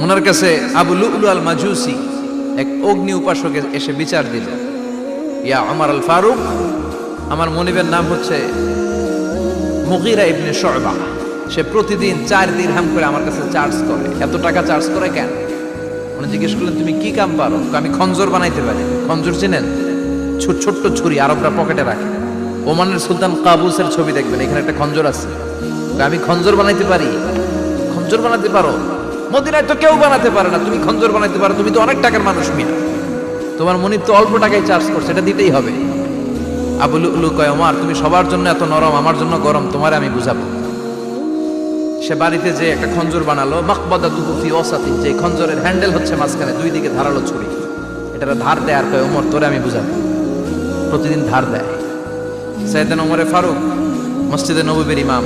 ওনার কাছে আবু লুলু আল মাজুসি এক অগ্নি উপাসক এসে বিচার দিল। ইয়া আমার আল ফারুক আমার মনিবের নাম হচ্ছে মুগিরা ইবনে শয়বা সে প্রতিদিন চার দিন হাম করে আমার কাছে চার্জ করে। এত টাকা চার্জ করে কেন? উনি জিজ্ঞেস করলেন, তুমি কি কাম পারো? আমি খঞ্জর বানাইতে পারি। খঞ্জর চিনেন? ছো- ছোট্ট ছুরি আরবরা পকেটে রাখে। ওমানের সুলতান কাবুসের ছবি দেখবেন, এখানে একটা খঞ্জর আছে। আমি খঞ্জর বানাইতে পারি? খঞ্জর বানাতে পারো? মদিনায় তো কেউ বানাতে পারে না, তুমি খঞ্জর বানাতে পারো, তুমি তো অনেক টাকার মানুষ মিয়া। তোমার মনির তো অল্প টাকায় চার্জ করছে, এটা দিতেই হবে। আবুল উলু কয় আমার তুমি সবার জন্য এত নরম, আমার জন্য গরম, তোমার আমি বুঝাবো। সে বাড়িতে যে একটা খঞ্জর বানালো, মাকবাদা তুহুফি ওসাতি যে খঞ্জরের হ্যান্ডেল হচ্ছে মাঝখানে, দুই দিকে ধারালো ছুরি। এটা ধার দেয় আর কয়, ওমর, তোরে আমি বুঝাবো। প্রতিদিন ধার দেয়। সাইদান ওমরে ফারুক, মসজিদে নবীর ইমাম।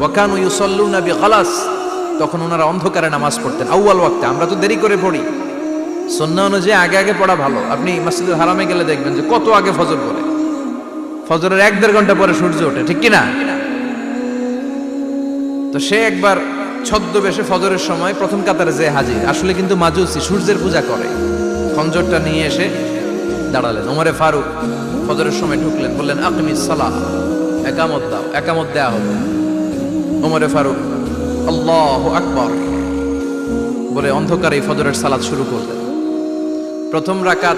ওয়াকানু ইউসাল্লুনা বিগালাস। তখন ওনারা অন্ধকারে নামাজ পড়তেন। আউয়াল ওয়াক্তে, আমরা তো দেরি করে পড়ি। সন্না অনুযায়ী আগে আগে পড়া ভালো। আপনি মসজিদের হারামে গেলে দেখবেন যে কত আগে ফজর পড়ে। ফজরের এক দেড় ঘণ্টা পরে সূর্য ওঠে, ঠিক কিনা? তো সে একবার ছদ্মবেশে ফজরের সময় প্রথম কাতারে যে হাজির। আসলে কিন্তু মাজুসি সূর্যের পূজা করে। খঞ্জরটা নিয়ে এসে দাঁড়ালেন। ওমরে ফারুক ফজরের সময় ঢুকলেন, বললেন আকমি সালাহ, একামত দাও, একামত দেয়া হবে। ওমরে ফারুক আল্লাহ আকবর। বলে অন্ধকারে ফজরের সালাদ শুরু করলেন। প্রথম রাকাত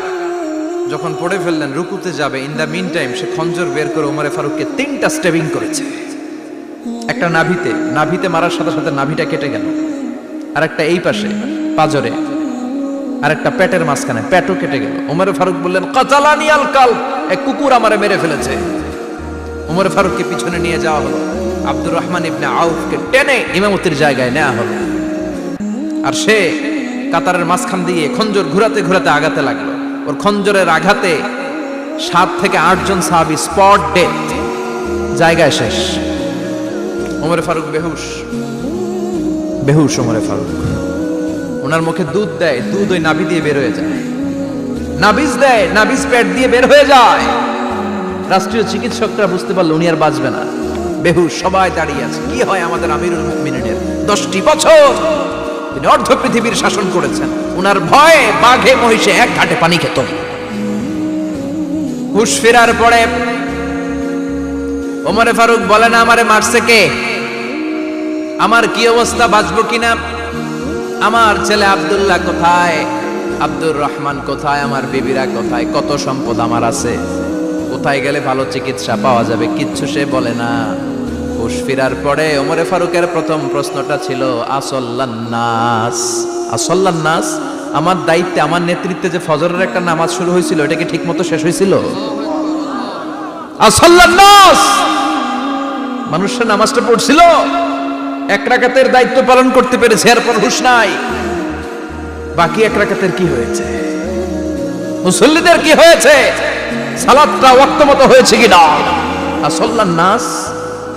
যখন পড়ে ফেললেন, রুকুতে যাবে ইন দ্য মিন টাইম সে খঞ্জর বের করে ওমরে ফারুককে তিনটা স্টেবিং করেছে। একটা নাভিতে নাভিতে মারার সাথে সাথে নাভিটা কেটে গেল। আর একটা এই পাশে, পাজরে আর একটা পেটের মাঝখানে পেটও কেটে গেল। ওমর ফারুক বললেন, কাতালানি আল কাল এক কুকুর আমারে মেরে ফেলেছে। ওমর ফারুককে পিছনে নিয়ে যাওয়া হলো। আব্দুর রহমান ইবনে আউফকে টেনে ইমামতির জায়গায় নেওয়া হলো। আর সে কাতারের মাঝখান দিয়ে খঞ্জর ঘুরাতে ঘুরাতে আগাতে লাগল। ওর খঞ্জরের আঘাতে সাত থেকে আটজন সাহাবি স্পট ডেথ জায়গায় শেষ। ওমরে ফারুক বেহুশ। বেহুশ ওমরে ফারুক। ওনার মুখে দুধ দেয়, দুধ ওই নাভি দিয়ে বের হয়ে যায়। নাবিজ দেয়, নাবিজ পেট দিয়ে বের হয়ে যায়। রাষ্ট্রীয় চিকিৎসকরা বুঝতে পারল উনি আর বাঁচবে না। বেহুশ সবাই দাঁড়িয়ে আছে। কি হয় আমাদের আমিরুল মুমিনের দশটি বছর তিনি অর্ধ পৃথিবীর শাসন করেছেন। উনার ভয়ে বাঘে মহিষে এক ঘাটে পানি খেত। হুশ ফেরার পরে ওমরে ফারুক বলে, না, আমারে মারছে কে? আমার কি অবস্থা? বাঁচবো কিনা? আমার ছেলে আব্দুল্লাহ কোথায়? আব্দুর রহমান কোথায়? আমার বিবিরা কোথায়? কত সম্পদ আমার আছে? কোথায় গেলে ভালো চিকিৎসা পাওয়া যাবে? কিচ্ছু সে বলে না। হুশ ফিরার পরে ওমরে ফারুকের প্রথম প্রশ্নটা ছিল, আসল্লান্নাস। আসল্লান্নাস? আমার দায়িত্বে, আমার নেতৃত্বে যে ফজরের একটা নামাজ শুরু হয়েছিল, এটা কি ঠিক মতো শেষ হয়েছিল? আসল্লান্নাস! মানুষের নামাজটা পড়ছিল। এক রাকাতের দায়িত্ব পালন করতে পেরেছে, এরপর হুশ নাই। বাকি এক রাকাতের কি হয়েছে? মুসল্লিদের কি হয়েছে? সালাদটা ওয়াক্ত মতো হয়েছে কি না আসল্লান নাস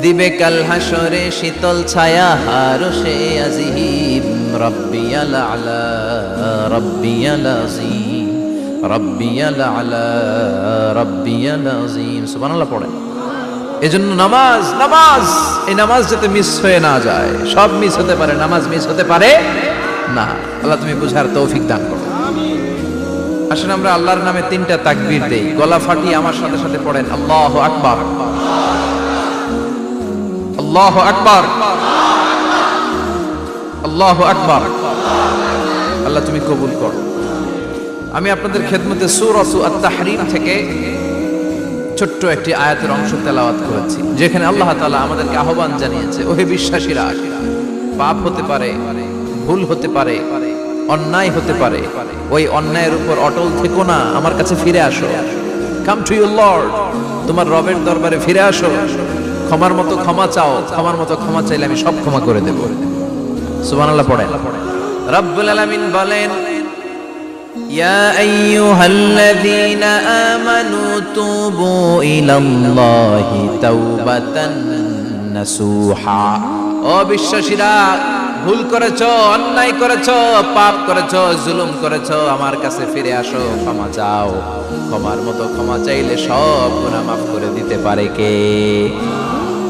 দিবে কাল হাসরে শীতল ছায়া, হারো সে আজিম। রব্বিয়াল আলা, রব্বিয়াল আজিম। রব্বিয়াল আলা, রব্বিয়াল আজিম। সুবহানাল্লাহ পড়ে। এজন্য নামাজ নামাজ। এই নামাজ যাতে মিস হয়ে না যায়, সব মিস হতে পারে, নামাজ মিস হতে পারে না। আল্লাহ তুমি বুঝার তৌফিক দান করো। আসেন আমরা আল্লাহর নামে তিনটা তাকবীর দেই। গলা ফাটিয়ে আমার সাথে সাথে পড়েন, আল্লাহ আকবার। আল্লাহ আকবার। আল্লাহ আকবার। আল্লাহ তুমি কবুল করো। আমি আপনাদের খেদমতে সুরসু আত-তাহরিম থেকে ছোট্ট একটি আয়াতের অংশ তেলাওয়াত করেছি, যেখানে আল্লাহ তালা আমাদেরকে আহ্বান জানিয়েছে, ওহে বিশ্বাসীরা, পাপ হতে পারে, ভুল হতে পারে, অন্যায় হতে পারে, ওই অন্যায়ের উপর অটল থেকো না, আমার কাছে ফিরে আসো। কাম টু ইউর লর্ড তোমার রবের দরবারে ফিরে আসো। ক্ষমার মতো ক্ষমা চাও ক্ষমার মতো ক্ষমা চাইলে আমি সব ক্ষমা করে দেব সুবহানাল্লাহ পড়েন রব্বুল আলামিন বলেন يا أيها الذين آمنوا توبوا إلى الله توبة نسوحا ও বিশ্বাসীরা ভুল করেছো অন্যায় করেছো পাপ করেছো জুলুম করেছো আমার কাছে ফিরে আসো ক্ষমা চাও ক্ষমার মতো ক্ষমা চাইলে সব গুনাহ মাফ করে দিতে পারে কে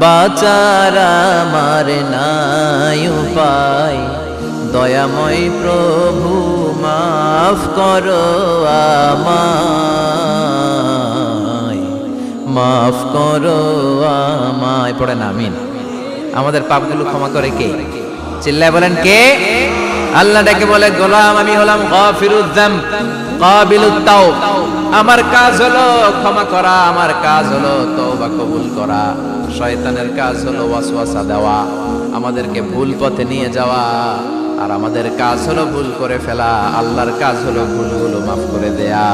বাচার আমার নাই উপায়। দয়াময় প্রভু, মাফ করো আমায়। মাফ করো আমায়। পড়েন, আমিন। আমাদের পাপগুলো ক্ষমা করে কে? চিল্লায় বলেন কে? আল্লাহ ডেকে বলে, গোলাম আমি হলাম গাফিরুদ যামব কাবিলুত তাওব আমার কাজ হলো ক্ষমা করা, আমার কাজ হলো তওবা কবুল করা। শয়তানের কাজ হলো ওয়াসওয়াসা দেওয়া, আমাদেরকে ভুল পথে নিয়ে যাওয়া। আর আমাদের কাজ হলো ভুল করে ফেলা, আল্লাহর কাজ হলো ভুলগুলো মাফ করে দেয়া।